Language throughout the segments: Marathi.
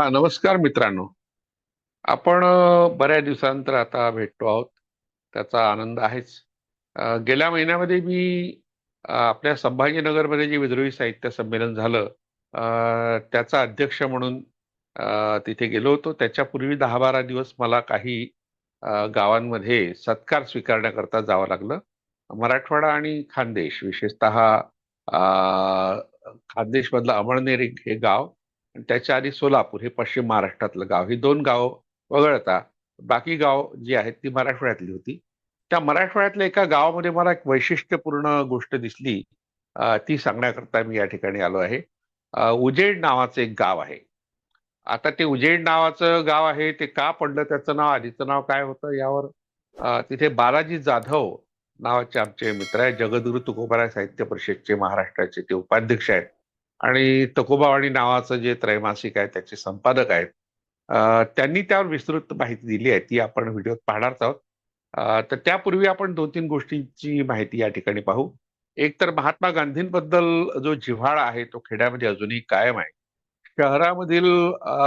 हा नमस्कार मित्रांनो. आपण बऱ्याच दिवसानंतर आता भेटतो आहोत. त्याचा आनंद आहेच. गेल्या महिन्यामध्ये मी आपल्या संभाजीनगरमध्ये जे विद्रोही साहित्य संमेलन झालं त्याचा अध्यक्ष म्हणून तिथे गेलो होतो. त्याच्यापूर्वी दहा बारा दिवस मला काही गावांमध्ये सत्कार स्वीकारण्याकरता जावं लागलं. मराठवाडा आणि खानदेश विशेषतः खानदेशमधलं अमळनेर हे गाव त्याच्या आधी सोलापूर हे पश्चिम महाराष्ट्रातलं गाव ही दोन गाव वगळता बाकी गाव जी आहेत ती मराठवाड्यातली होती. त्या मराठवाड्यातल्या एका गावामध्ये मला एक वैशिष्ट्यपूर्ण गोष्ट दिसली ती सांगण्याकरता मी या ठिकाणी आलो आहे. उजेड नावाचं एक गाव आहे. आता ते उजेड नावाचं गाव आहे ते का पडलं त्याचं नाव आधीचं नाव काय होतं यावर? तिथे बालाजी जाधव नावाचे आमचे मित्र आहेत जगदगुरु तुकोबाराय साहित्य परिषदचे महाराष्ट्राचे ते उपाध्यक्ष आहेत. आणि तकोबावाणी नावाचं जे त्रैमासिक आहे त्याचे संपादक आहेत. त्यांनी त्यावर विस्तृत माहिती दिली आहे ती आपण व्हिडिओत पाहणारच आहोत. तर त्यापूर्वी आपण दोन तीन गोष्टींची माहिती या ठिकाणी पाहू. एक तर महात्मा गांधींबद्दल जो जिव्हाळा आहे तो खेड्यामध्ये अजूनही कायम आहे. शहरामधील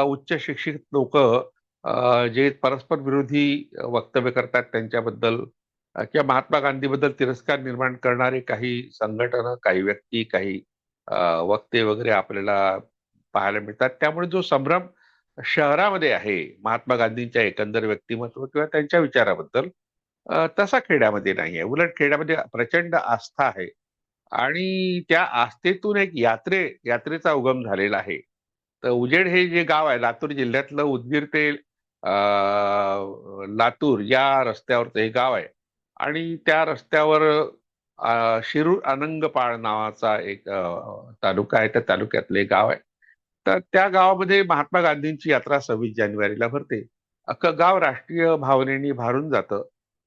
उच्च शिक्षित लोक जे परस्पर विरोधी वक्तव्य करतात त्यांच्याबद्दल किंवा महात्मा गांधीबद्दल तिरस्कार निर्माण करणारे काही संघटना काही व्यक्ती काही वक्ते वगैरे आपल्याला पाहायला मिळतात. त्यामुळे जो संभ्रम शहरामध्ये आहे महात्मा गांधींच्या एकंदर व्यक्तिमत्व किंवा त्यांच्या विचाराबद्दल तसा खेड्यामध्ये नाही आहे. उलट खेड्यामध्ये प्रचंड आस्था आहे आणि त्या आस्थेतून एक यात्रे यात्रेचा उगम झालेला आहे. तर उजेड हे जे गाव आहे लातूर जिल्ह्यातलं उदगीर ते अ, लातूर या रस्त्यावरचं हे गाव आहे आणि त्या रस्त्यावर शिरूर अनंगपाळ नावाचा एक तालुका आहे. त्या तालुक्यातलं एक गाव आहे. तर त्या गावामध्ये महात्मा गांधींची यात्रा सव्वीस जानेवारीला भरते. अख्खं गाव राष्ट्रीय भावनेने भारून जातं.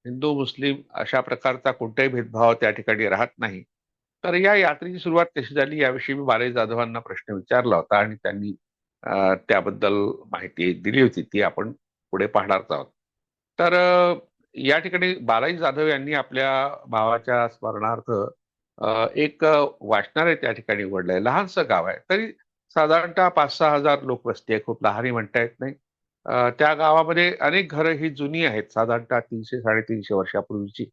हिंदू मुस्लिम अशा प्रकारचा कोणताही भेदभाव त्या ठिकाणी राहत नाही. तर या यात्रेची सुरुवात कशी झाली याविषयी मी बाले जाधवांना प्रश्न विचारला होता आणि त्यांनी त्याबद्दल माहिती दिली होती. ती आपण पुढे पाहणारच आहोत. तर या ठिकाणी बालाजी जाधव यांनी आपल्या भावाच्या स्मरणार्थ एक वाचणार वाचनालय त्या ठिकाणी उघडलंय. लहानसं गाव आहे. तरी साधारणतः पाच सहा हजार लोकवस्ती आहे. खूप लहानही म्हणता येत नाही. त्या गावामध्ये अनेक घरं ही जुनी आहेत. साधारणतः तीनशे साडेतीनशे वर्षापूर्वीची.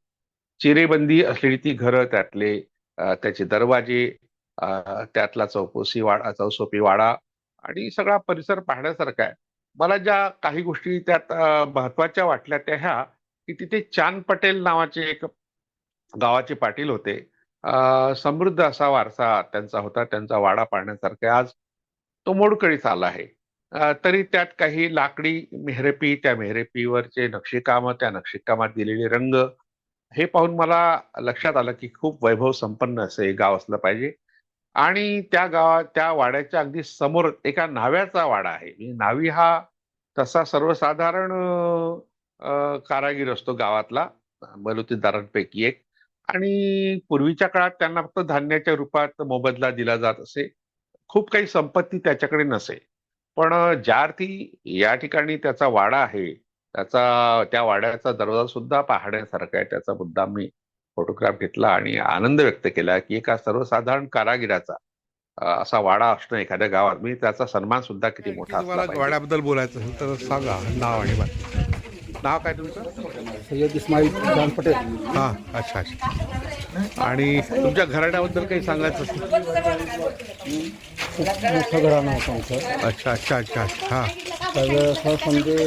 चिरेबंदी असलेली ती घरं त्यातले त्याचे दरवाजे त्यातला चौकोसी वाडा चौसोपी वाडा आणि सगळा परिसर पाहण्यासारखा आहे. मला ज्या काही गोष्टी त्यात महत्त्वाच्या वाटल्या त्या ह्या की तिथे चांद पटेल नावाचे एक गावाचे पाटील होते. समृद्ध असा वारसा त्यांचा होता. त्यांचा वाडा पाहण्यासारखा आज तो मोडकळीस आला आहे तरी त्यात काही लाकडी मेहरपी त्या मेहरपीवरचे नक्षीकाम त्या नक्षीकामात दिलेले रंग हे पाहून मला लक्षात आलं की खूप वैभव संपन्न असं हे गाव असलं पाहिजे. आणि त्या गावात त्या वाड्याच्या अगदी समोर एका न्हाव्याचा वाडा आहे. म्हणजे न्हावी हा तसा सर्वसाधारण कारागीर असतो गावातला बलुतेदारांपैकी एक. आणि पूर्वीच्या काळात त्यांना फक्त धान्याच्या रूपात मोबदला दिला जात असे. खूप काही संपत्ती त्याच्याकडे नसे. पण ज्या अर्थी या ठिकाणी त्याचा वाडा आहे. त्याचा त्या वाड्याचा दरवाजा सुद्धा पाहण्यासारखा आहे. त्याचा मुद्दाम मी फोटोग्राफ घेतला आणि आनंद व्यक्त केला की एका सर्वसाधारण कारागिराचा असा वाडा असणं एखाद्या गावात. मी त्याचा सन्मान सुद्धा किती मोठा वाड्याबद्दल बोलायचं असेल तर सांगा. नाव आणि नाव काय तुमचं? सय्यद इस्माईल खान पटेल. हां अच्छा अच्छा. आणि तुमच्या घराण्याबद्दल काही सांगायचं असेल? खूप मोठं घराणं होतं आमचं. अच्छा अच्छा अच्छा अच्छा. हां. सगळं सहसंदे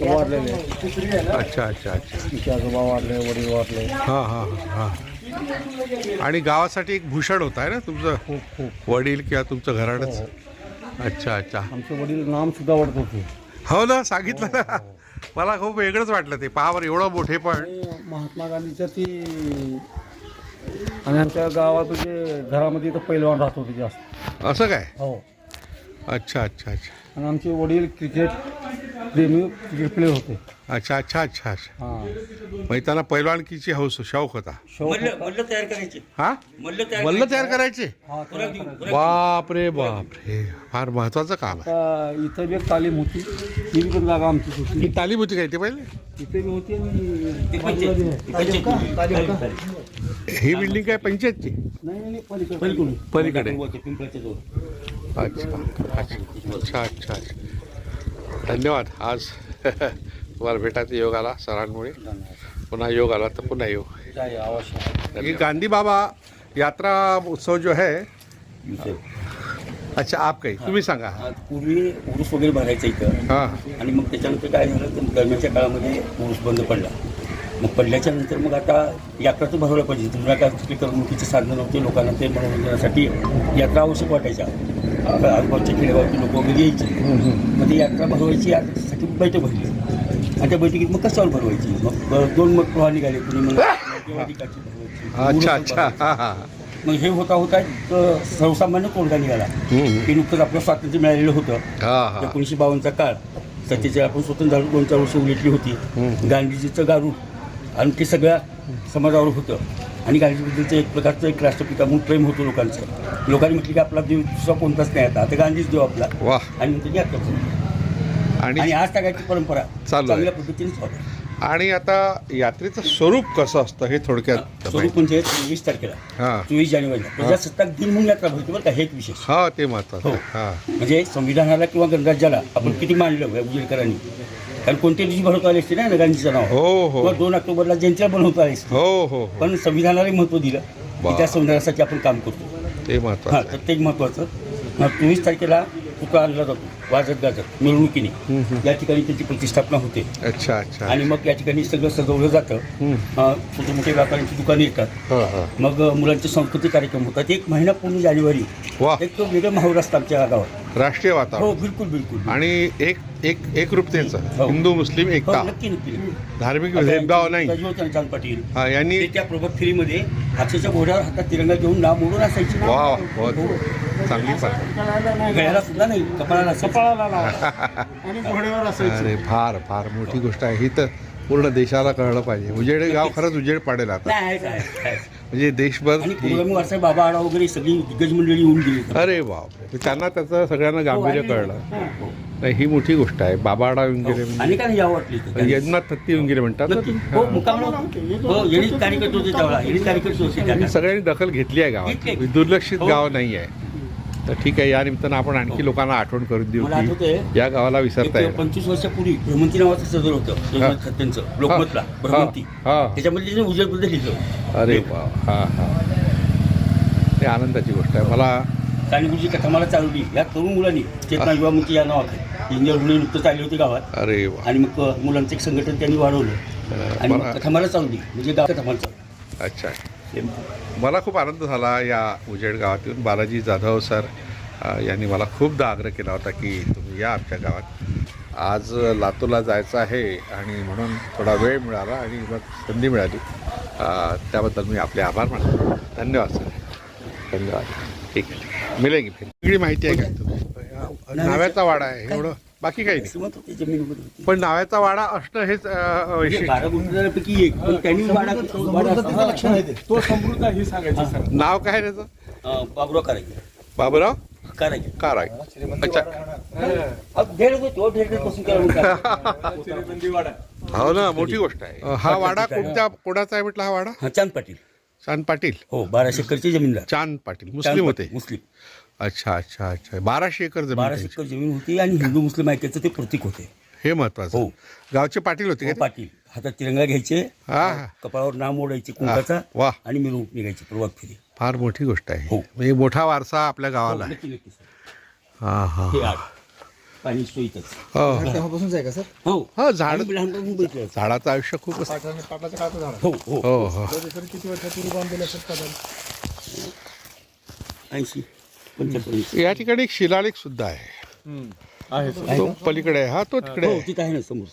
वाढलेले आहेत. अच्छा अच्छा अच्छा. आमचे आजोबा वाढले वडील वाढले. हां हां हां हां. आणि गावासाठी एक भूषण होत आहे ना? तुमचं खूप खूप. वडील किंवा तुमचं घराणंच. अच्छा अच्छा. आमचे वडील नाम सुद्धा वाढत होते. हो ना सांगितलं ना. मला खूप वेगळंच वाटलं ते. पहावर एवढं मोठे पण. आणि महात्मा गांधीच्या ती आणि आमच्या गावात जे घरामध्ये तर पैलवान राहत होते जास्त. असं काय? हो. अच्छा अच्छा अच्छा. आणि आमचे वडील क्रिकेट प्रेमी क्रिकेट प्लेअर होते. अच्छा अच्छा अच्छा अच्छा. हां. म्हणजे त्यांना पैलवानकीची हौस शौक होता. शौक मल्ल तयार करायचे. हा? मल्ल तयार मल्ल तयार करायचे? हा. बाप रे बाप रे फार महत्वाचं काम आहे. आता इथं बी एक तालीम होती. ती बी पण जागा आमचीच होती ही तालीम होती काय ते पहिले? इथे बी होती आणि ती बाजूला बी आहे. तालीम का? तालीम का? ही बिल्डिंग काय पंचायतची? नाही नाही, नाही पलीकडे. अच्छा अच्छा अच्छा अच्छा. धन्यवाद. आज तुम्हाला भेटायचा योग आला सरांमुळे. पुन्हा योग आला तर पुन्हा येऊ ये गांधी बाबा यात्रा उत्सव जो है अच्छा आप काही. तुम्ही सांगा. पूर्वी ऊस वगैरे भरायचं इथं. हां. आणि मग त्याच्यानंतर काय झालं तर दरम्यानच्या काळामध्ये ऊस बंद पडला. मग पडल्याच्या नंतर मग आता यात्रा तर भरवल्या पाहिजे. काळात कुठली करमणुकीचे साधनं नव्हते लोकांना ते मनोरंजनासाठी यात्रा आवश्यक वाटायच्या. लोक वगैरे यायची. मग ती यात्रा भरवायची यात्रेसाठी बैठक भरली. आणि त्या बैठकीत मग कशावर भरवायची? मग दोन मग प्रवाह निघाले कुणी अच्छा अच्छा. मग हे होता होता एक सर्वसामान्य तोडगा निघाला. की नुकतंच आपलं स्वातंत्र्य मिळालेलं होतं. एकोणीसशे बावन्नचा काळ. सत्तेच्या आपण स्वतंत्र झालो दोन चार वर्ष उलटली होती. गांधीजीचं गारूड. आणि ते सगळ्या समाजावर होतं. आणि गांधीबद्दलचं एक प्रकारचं एक राष्ट्रपिता म्हणून प्रेम होतं लोकांचं. लोकांनी म्हटलं की आपला देव दुसरा कोणताच नाही आता. आता गांधीच देव आपला. वा आणि नंतर यात्रा करू. आणि आणि आज टाकायची परंपरा चालू आहे. चांगल्या पद्धतीने चालू आहे. आणि आता यात्रेचं स्वरूप कसं असतं हे थोडक्यात स्वरूप म्हणजे चोवीस तारखेला. हां. चोवीस जानेवारीला. प्रजासत्ताक दिन म्हणून यात्रा भरते बरं का हे एक विशेष. हा ते महत्वाचं हो. आहे. हा. म्हणजे संविधानाला किंवा गणराज्याला आपण किती मानलं या उजेडकरांनी? कारण कोणत्या दिवशी बनवता आले असते ना गांधीचं नाव? हो हो. किंवा दोन ऑक्टोबरला जयंतीला बनवता आले असते. हो हो हो. पण संविधानाला महत्त्व दिलं. की. त्या संविधानासाठी आपण काम करतो. ते हां महत्वाचं तर ते महत्त्वाचं. मग चोवीस तारखेला पुतळा आणला जातो. वाजत गाजत मिरवणुकीने या ठिकाणी त्याची प्रतिष्ठापना होते. अच्छा अच्छा. आणि मग या ठिकाणी सगळं सजवलं जातं. छोटे मोठे व्यापाऱ्यांची दुकाने येतात. हा हा. मग मुलांचे सांस्कृतिक कार्यक्रम होतात. एक महिना पूर्ण जानेवारी. एक वेगळं माहोल असतं आमच्या गावात. राष्ट्रीय हो वातावरण बिलकुल बिलकुल. आणि एक एक एकरूपतेचं हो. हिंदू मुस्लिम हो एकता. नक्की नक्की धार्मिक भेदभाव नाही. चांद पाटील. हा यांनी ते त्या प्रभात फेरीमध्ये हाताच्या घोड्यावर हातात तिरंगा घेऊन नाव मोडून असायची. वा वा चांगली गळ्याला सुद्धा नाही कपाळाला अरे फार फार मोठी गोष्ट आहे. ही तर पूर्ण देशाला कळलं पाहिजे. उजेड गाव खरंच उजेड पाडेल आता. नाही आहे. म्हणजे देशभर आणि ही- पुरोगामी वारसा बाबा आडा वगैरे सगळी दिग्गज मंडळी येऊन गेली. अरे बाप त्यांना त्याचं सगळ्यांना गांभीर्य कळलं. हो. नाही ही मोठी गोष्ट आहे. बाबा आडा येऊन गेले म्हणजे अनेकांना यावं वाटली इथं. यजनाथ थत्ती येऊन गेले म्हणतात ना नक्की. ते. हो मुकामला हो येणीच कार्यकर्ते होते त्यावेळेला येणीच कार्यकर्ते होते त्या आणि सगळ्यांनी दखल घेतली आहे गावात. आहे. दुर्लक्षित हो. गाव नाही आहे तर ठीक आहे या निमित्तानं आपण आणखी लोकांना आठवण करून देऊ की या गावाला विसरता एक येईल पंचवीस वर्षापूर्वी भ्रमंती नावाचं सदर होतं लोकमतला हा. भ्रमंती हा. त्याच्यामध्ये लिहिलं अरे वा हा हा. ते आनंदाची गोष्ट आहे. मला काणीपूरची कथा मला चालवली या तरुण मुलांनी चेतना युवामुखी या नावाखाली इंजिनियर मुली नुकतं चालली होती गावात. अरे वा. आणि मग मुलांचं एक संघटन त्यांनी वाढवलं. आणि कथा मला चालवली म्हणजे गाव कथा मला चालवली अच्छा. मला खूप आनंद झाला या उजेड गावातून. बालाजी जाधव सर यांनी मला खूपदा आग्रह केला होता की तुम्ही या आमच्या गावात. आज लातूरला जायचं आहे आणि म्हणून थोडा वेळ मिळाला आणि मग संधी मिळाली. त्याबद्दल मी आपले आभार मानतो. धन्यवाद सर. धन्यवाद. ठीक आहे. मिळेल फिर. वेगळी माहिती आहे तुम्ही नाव्याचा वाडा आहे. एवढं बाकी काही नाही. श्रीमंत होते जमिनीमध्ये होते. पण नाव्याचा वाडा असणं हेच अ, म्हणजे वैशिष्ट्य. बारा गुंठेदारापैकी एक पण त्यांनी वाडा वाडा असताना, तो. समृद्ध ही सांगायची नाव काय त्याचं अ, बाबुराव करायचे बाबूराव अच्छा. अब ढेर होते तो ढेर बसून केला म्हणतात. हो ना मोठी गोष्ट आहे. हा वाडा कोणत्या कोणाचा आहे म्हटलं हा वाडा? हा चांद पाटील. चांद पाटील. हो बाराशे एकरचे जमीनदार. चांद पाटील चांद मुस्लिम होते. मुस्लिम. अच्छा अच्छा अच्छा. बाराशे एकर जमीन बाराशे त्यांची. एकर जमीन होती आणि हिंदू मुस्लिम ऐक्याचं ते प्रतीक होते. हे महत्वाचं हो. गावचे पाटील होते हो, का ते? पाटील. हातात तिरंगा घ्यायचे हा हा. कपाळावर नाव मोडायचे कुंकाचा वा. आणि मिरवणूक निघायची प्रभात फेरी. फार मोठी गोष्ट आहे. हो. म्हणजे मोठा वारसा आपल्या गावाला आहे. नक्की नक्की सर. हा हा हे पाणी सोयीतच. हो तेव्हापासूनच आहे का सर? हो. हो झाड आम्ही बघितलं. झाडाचं आयुष्य खूप असतं. पाटलाच्या काळात हो हो. हो हो. सर किती वर्षापूर्वी बांधलेलं ऐंशी. या ठिकाणी एक शिलालेख सुद्धा आहे. आहे तो पलीकडे आहे. हा तो तिकडे हो आहे तिथं आहे ना समोर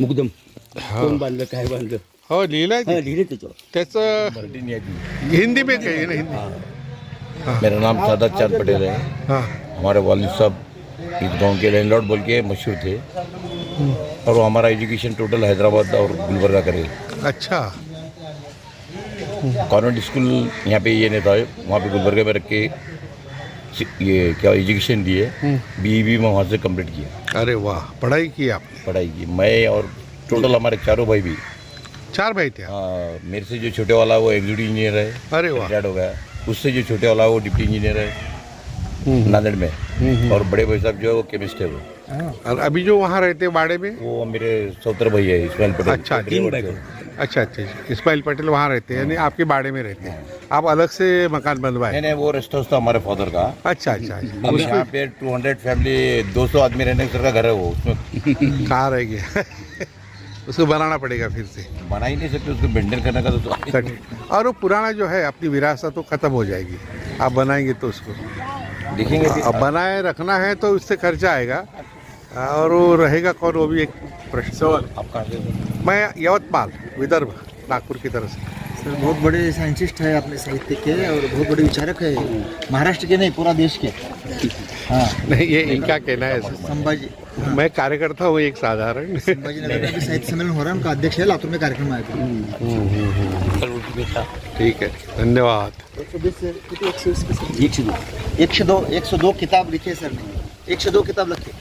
मुकदम कोण बांधलं काय बांधलं? हो लिहिलंय हा ते. लिहिले त्याच्यावर. त्याचं हिंदी में ना हिंदी? मेरा नाम सादत चांद पटेल है। हाँ. हमारे वालिद साहब इस गांव के लैंडलॉर्ड बोल के मशहूर थे। और वो हमारा एजुकेशन टोटल हैदराबाद और गुलबर्गा करे। अच्छा। कॉन्वेंट स्कूल यहाँ पे ये नहीं था वहाँ पे गुलबर्गा में रख के ये क्या एजुकेशन दिए बी भी मैं वहाँ से कंप्लीट किया। अरे वाह पढ़ाई की आपने। पढ़ाई की। मैं और टोटल हमारे चारों भाई भी। चार भाई थे आप? हाँ, मेरे से जो छोटे वाला वो एग्जीक्यूटिव इंजीनियर है अरे वाह। रिटायर्ड हो गया। उससे जो छोटे वाला है वो डिप्टी इंजीनियर है नांदेड़ में। और बड़े भाई साहब जो है वो केमिस्ट है वो। और अभी जो वहाँ रहते हैं बाड़े में? वो मेरे सौतर भाई है पटेल। अच्छा, तीन थे। अच्छा अच्छा। इस्माइल पटेल वहाँ रहते हैं यानी आपके बाड़े में रहते हैं। आप अलग से मकान बनवाए? नहीं नहीं वो रेस्ट हाउस था हमारे फादर का। अच्छा अच्छा अच्छा। अब यहाँ पे 200 फैमिली 200 आदमी रहने का घर है वो उसमें। कहाँ रह गया? उसको बनाना पड़ेगा फिर से। बना ही नहीं सकते उसको मेंटेन करने का तो कठिन। और वो पुराना जो है अपनी विरासत वो खत्म हो जाएगी। आप बनाएँगे तो उसको। देखेंगे। अब बनाए रखना है तो उससे खर्चा आएगा। और वो रहेगा कौन वो भी एक प्रश्न। आप आपका मैं यवतमाल विदर्भ नागपुर की तरफ़ से। सर बहुत बड़े साइंटिस्ट है अपने साहित्य के और बहुत बड़े विचारक है महाराष्ट्र के नहीं पूरा देश के। हाँ। नहीं ये इनका कहना है। संभाजी मैं कार्यकर्ता हूँ एक साधारण। संभाजी नगर में साहित्य सम्मेलन हो रहा है उनका अध्यक्ष है लातूर में कार्यक्रम आया था। ठीक है धन्यवाद। एक सौ एक दो एक सौ दो किताब लिखे सर ने। एकशे दो किताब लिखे।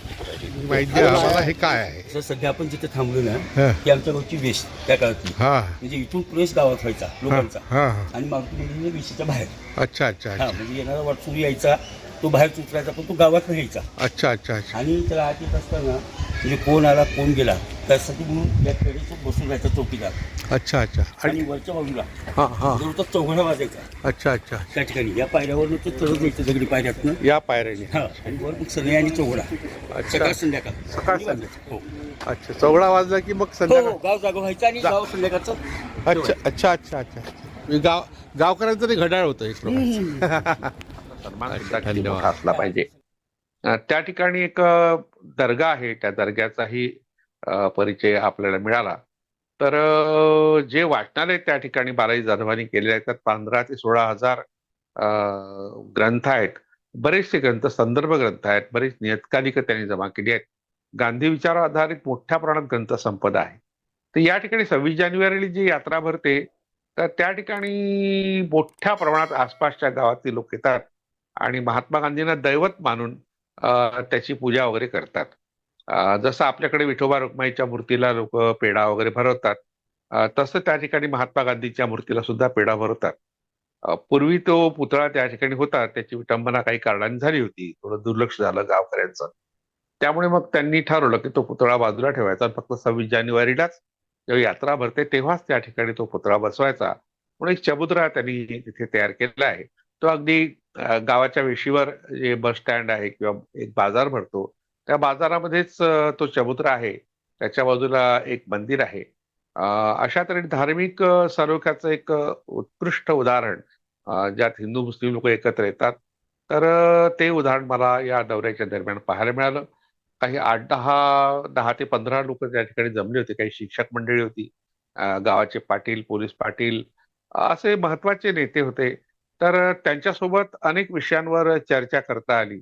माहिती आम्हाला हे काय आहे? जर सध्या आपण जिथे थांबलो ना. की आमच्या गावची वेस्ट त्या काळातली. हा. म्हणजे इथून प्रवेश गावात व्हायचा लोकांचा. हा हा. आणि मागून वेशीच्या बाहेर. अच्छा अच्छा हा अच्छा. म्हणजे येणारा वाटसून यायचा तो बाहेर उतरायचा पण तो गावात यायचा. अच्छा अच्छा अच्छा. आणि त्याला आत येत असताना म्हणजे कोण आला कोण गेला त्यासाठी म्हणून या खेळीचं बसून राहायचा चौकीदार अच्छा अच्छा. आणि आणि वरच्या बाजूला. हां हां. जवळ तो चौघडा वाजायचा. अच्छा अच्छा. त्या ठिकाणी. या पायऱ्यावरनं तो चढत यायचं दगडी पायऱ्यातनं. या पायऱ्याने. हा. आणि वर मग आणि चौघडा अच्छा. सकाळ संध्याकाळ. सकाळ वाजायचं. हो अच्छा. चौघडा वाजला की मग हो संध्याकाळ? हो गाव जागा व्हायचा आणि गाव संध्याकाळचं अच्छा अच्छा अच्छा अच्छा. मी गाव गावकऱ्यांचं ते घड्याळ होतं एक प्रकारचं. मोठा असला पाहिजे. त्या ठिकाणी एक दर्गा आहे. त्या दर्ग्याचाही परिचय आपल्याला मिळाला. तर जे वाचनालय त्या ठिकाणी बालाजी जाधवांनी केलेले आहेत त्यात पंधरा ते सोळा हजार ग्रंथ आहेत. बरेचसे ग्रंथ संदर्भ ग्रंथ आहेत. बरेच नियतकालिक त्यांनी जमा केली आहेत. गांधी विचार आधारित मोठ्या प्रमाणात ग्रंथ संपदा आहे. तर या ठिकाणी सव्वीस जानेवारीला जी यात्रा भरते तर त्या ठिकाणी मोठ्या प्रमाणात आसपासच्या गावातील लोक येतात. आणि महात्मा गांधींना दैवत मानून त्याची पूजा वगैरे करतात. जसं आपल्याकडे विठोबा रुक्माईच्या मूर्तीला लोक पेढा वगैरे भरवतात तसं त्या ठिकाणी महात्मा गांधीच्या मूर्तीला सुद्धा पेढा भरवतात. पूर्वी तो पुतळा त्या ठिकाणी होता त्याची विटंबना काही कारणाने झाली होती थोडं दुर्लक्ष झालं गावकऱ्यांचं. त्यामुळे मग त्यांनी ठरवलं की तो पुतळा बाजूला ठेवायचा फक्त सव्वीस जानेवारीलाच जेव्हा यात्रा भरते तेव्हाच त्या ठिकाणी तो पुतळा बसवायचा. म्हणून एक चबुद्रा त्यांनी तिथे तयार केलेला आहे. तो अगदी गावाच्या वेशीवर जे बस स्टँड आहे किंवा एक बाजार भरतो त्या बाजारामध्येच तो चबुतरा आहे. त्याच्या बाजूला एक मंदिर आहे. अशा तऱ्हेने धार्मिक अ, सलोख्याचं एक उत्कृष्ट उदाहरण ज्यात हिंदू मुस्लिम लोक एकत्र येतात. तर ते उदाहरण मला या दौऱ्याच्या दरम्यान पाहायला मिळालं. काही आठ दहा दहा ते पंधरा लोक त्या ठिकाणी जमले होते. काही शिक्षक मंडळी होती. गावाचे पाटील पोलीस पाटील असे महत्त्वाचे नेते होते. तर त्यांच्यासोबत अनेक विषयांवर चर्चा करता आली.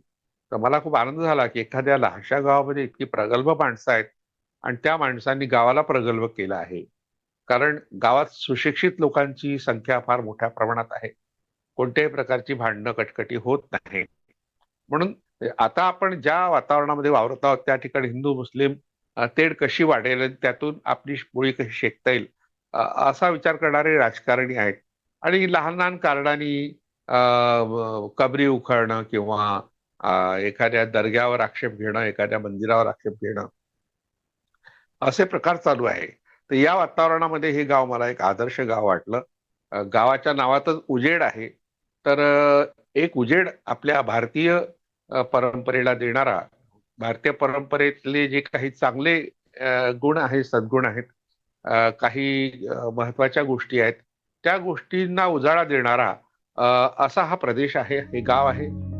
तर मला खूप आनंद झाला की एखाद्या लहानशा गावामध्ये इतकी प्रगल्भ माणसं आहेत आणि त्या माणसांनी गावाला प्रगल्भ केलं आहे. कारण गावात सुशिक्षित लोकांची संख्या फार मोठ्या प्रमाणात आहे. कोणत्याही प्रकारची भांडणं कटकटी होत नाही. म्हणून आता आपण ज्या वातावरणामध्ये वावरत आहोत त्या ठिकाणी हिंदू मुस्लिम तेढ कशी वाढेल आणि त्यातून आपली मुळी कशी शेकता येईल असा विचार करणारे राजकारणी आहेत. आणि लहान लहान कारणांनी कबरी उखळणं किंवा एखाद्या दर्ग्यावर आक्षेप घेणं एखाद्या मंदिरावर आक्षेप घेणं असे प्रकार चालू आहे. तर या वातावरणामध्ये हे गाव मला एक आदर्श गाव वाटलं. गावाच्या नावातच उजेड आहे. तर एक उजेड आपल्या भारतीय परंपरेला देणारा भारतीय परंपरेतले जे काही चांगले गुण आहेत सद्गुण आहेत काही महत्त्वाच्या गोष्टी आहेत त्या गोष्टींना उजाळा देणारा असा हा प्रदेश आहे हे गाव आहे.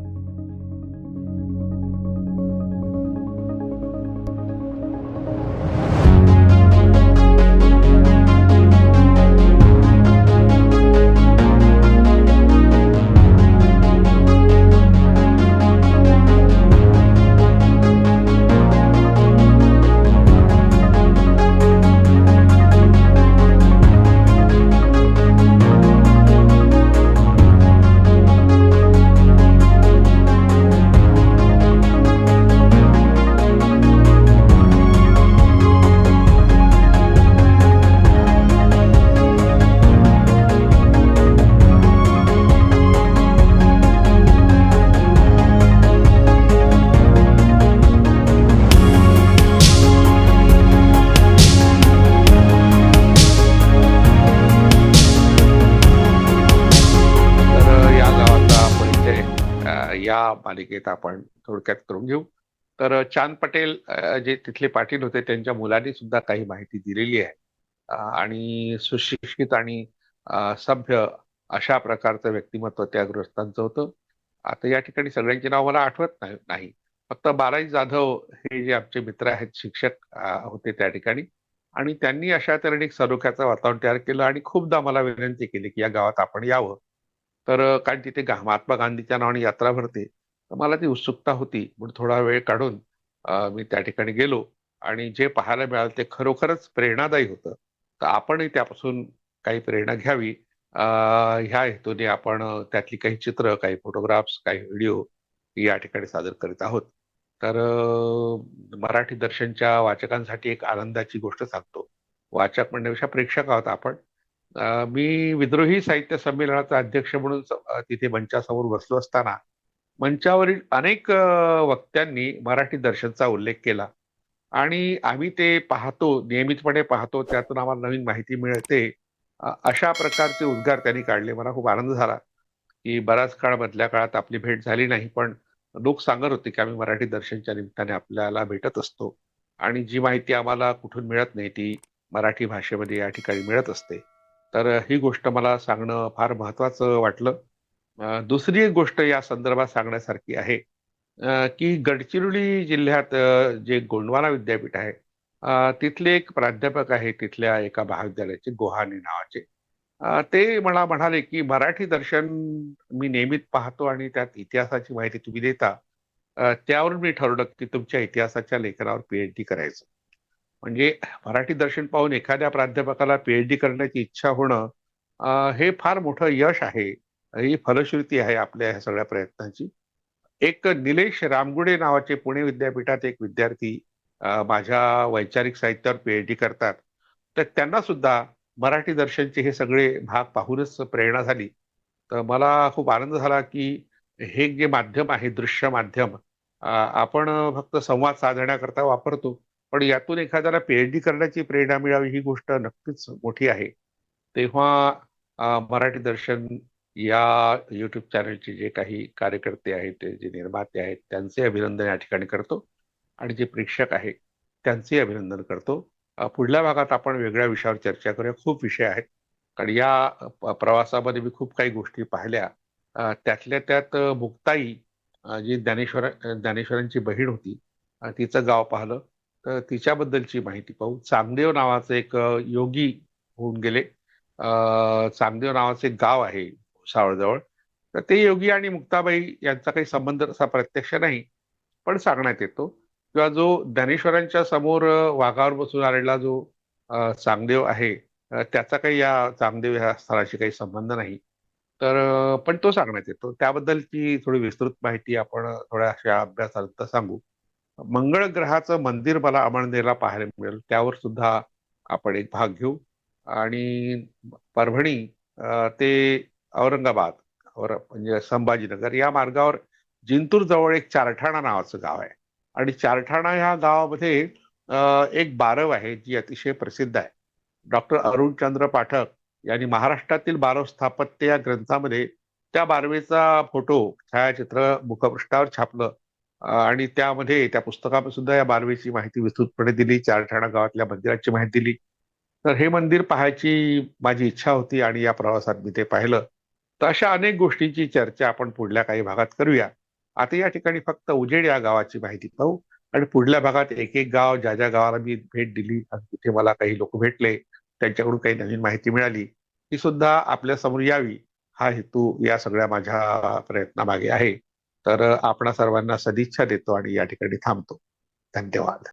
मालिकेत आपण थोडक्यात करून घेऊ. तर चांद पटेल जे तिथले पाटील होते त्यांच्या मुलांनी सुद्धा काही माहिती दिलेली आहे. आणि सुशिक्षित आणि सभ्य अशा प्रकारचं व्यक्तिमत्व त्या गृहस्थांचं होतं. आता या ठिकाणी सगळ्यांची नाव मला आठवत नाही नाही. फक्त बाराई जाधव हे जे आमचे मित्र आहेत शिक्षक होते त्या ठिकाणी. आणि त्यांनी अशा तऱ्हेने एक सलोख्याचं वातावरण तयार केलं आणि खूपदा मला विनंती केली की या गावात आपण यावं. तर कारण तिथे महात्मा गांधीच्या नावाने यात्रा भरते. मला ती उत्सुकता होती. म्हणून थोडा वेळ काढून मी त्या ठिकाणी गेलो आणि जे पाहायला मिळालं ते खरोखरच प्रेरणादायी होतं. तर आपणही त्यापासून काही प्रेरणा घ्यावी. ह्या हेतूने आपण त्यातली काही चित्र काही फोटोग्राफ्स काही व्हिडिओ या ठिकाणी सादर करीत आहोत. तर मराठी दर्शनच्या वाचकांसाठी एक आनंदाची गोष्ट सांगतो. वाचक म्हणण्यापेक्षा प्रेक्षक आहोत आपण. मी विद्रोही साहित्य संमेलनाचा अध्यक्ष म्हणून तिथे मंचासमोर बसलो असताना मंचावरील अनेक वक्त्यांनी मराठी दर्शनचा उल्लेख केला. आणि आम्ही ते पाहतो नियमितपणे पाहतो त्यातून आम्हाला नवीन माहिती मिळते. अशा प्रकारचे उद्गार त्यांनी काढले. मला खूप आनंद झाला की बराच काळ मधल्या काळात आपली भेट झाली नाही पण लोक सांगत होते की आम्ही मराठी दर्शनच्या निमित्ताने आपल्याला भेटत असतो. आणि जी माहिती आम्हाला कुठून मिळत नाही ती मराठी भाषेमध्ये या ठिकाणी मिळत असते. तर ही गोष्ट मला सांगणं फार महत्वाचं वाटलं. दुसरी एक गोष्ट या संदर्भात सांगण्यासारखी आहे की गडचिरोली जिल्ह्यात जे गोंडवाना विद्यापीठ आहे तिथले एक प्राध्यापक आहे तिथल्या एका महाविद्यालयाचे गोहाणे नावाचे. ते मला म्हणाले की मराठी दर्शन मी नियमित पाहतो आणि त्यात इतिहासाची माहिती तुम्ही देता त्यावरून मी ठरवलं की तुमच्या इतिहासाच्या लेखनावर पीएचडी करायचं. म्हणजे मराठी दर्शन पाहून एखाद्या प्राध्यापकाला पीएचडी करण्याची इच्छा होणं हे फार मोठं यश आहे. ही फलश्रुती आहे आपल्या ह्या सगळ्या प्रयत्नांची. एक निलेश रामगुडे नावाचे पुणे विद्यापीठात एक विद्यार्थी माझ्या वैचारिक साहित्यावर पीएचडी करतात. तर त्यांना सुद्धा मराठी दर्शनचे हे सगळे भाग पाहूनच प्रेरणा झाली. तर मला खूप आनंद झाला की हे जे माध्यम आहे दृश्य माध्यम आपण फक्त संवाद साधण्याकरता वापरतो. पण यातून एखाद्याला पीएचडी करण्याची प्रेरणा मिळावी ही गोष्ट नक्कीच मोठी आहे. तेव्हा मराठी दर्शन या युट्यूब चॅनलचे जे काही कार्यकर्ते आहेत ते जे निर्माते आहेत त्यांचे अभिनंदन या ठिकाणी करतो. आणि जे प्रेक्षक आहे त्यांचे अभिनंदन करतो. पुढल्या भागात आपण वेगळ्या विषयावर चर्चा करूया. खूप विषय आहेत. कारण या प्रवासामध्ये मी खूप काही गोष्टी पाहिल्या. त्यातल्या त्यात मुक्ताई जी ज्ञानेश्वर ज्ञानेश्वरांची बहीण होती तिचं गाव पाहिलं. तर तिच्याबद्दलची माहिती पाहू. चांगदेव नावाचं एक योगी होऊन गेले. चांगदेव नावाचे एक गाव आहे. सावळजवळ तर ते योगी आणि मुक्ताबाई यांचा काही संबंध असा प्रत्यक्ष नाही पण सांगण्यात येतो. किंवा जो ज्ञानेश्वरांच्या समोर वाघावर बसून आलेला जो चांगदेव आहे त्याचा काही या चांगदेव ह्या स्थळाशी काही संबंध नाही. तर पण तो सांगण्यात येतो. त्याबद्दलची थोडी विस्तृत माहिती आपण थोड्या अशा अभ्यासानंतर सांगू. मंगळ ग्रहाचं मंदिर मला अमळनेरला पाहायला मिळेल. त्यावर सुद्धा आपण एक भाग घेऊ. आणि परभणी ते औरंगाबाद और म्हणजे संभाजीनगर या मार्गावर जिंतूर जवळ एक चारठाणा नावाचं गाव आहे. आणि चारठाणा ह्या गावामध्ये एक बारव आहे जी अतिशय प्रसिद्ध आहे. डॉक्टर अरुणचंद्र पाठक यांनी महाराष्ट्रातील बारव स्थापत्य या ग्रंथामध्ये त्या बारवेचा फोटो छायाचित्र मुखपृष्ठावर छापलं. आणि त्यामध्ये त्या पुस्तकामध्ये सुद्धा या बारवेची माहिती विस्तृतपणे दिली चारठाणा गावातल्या मंदिराची माहिती दिली. तर हे मंदिर पाहायची माझी इच्छा होती आणि या प्रवासात मी ते पाहिलं. तर अशा अनेक गोष्टींची चर्चा आपण पुढल्या काही भागात करूया. आता या ठिकाणी फक्त उजेड या गावाची माहिती पाहू. आणि पुढल्या भागात एक एक गाव ज्या ज्या गावाला मी भेट दिली आणि तिथे मला काही लोक भेटले त्यांच्याकडून काही नवीन माहिती मिळाली ती सुद्धा आपल्यासमोर यावी. हा हेतू या सगळ्या माझ्या प्रयत्नामागे आहे. तर आपण सर्वांना सदिच्छा देतो आणि या ठिकाणी थांबतो. धन्यवाद.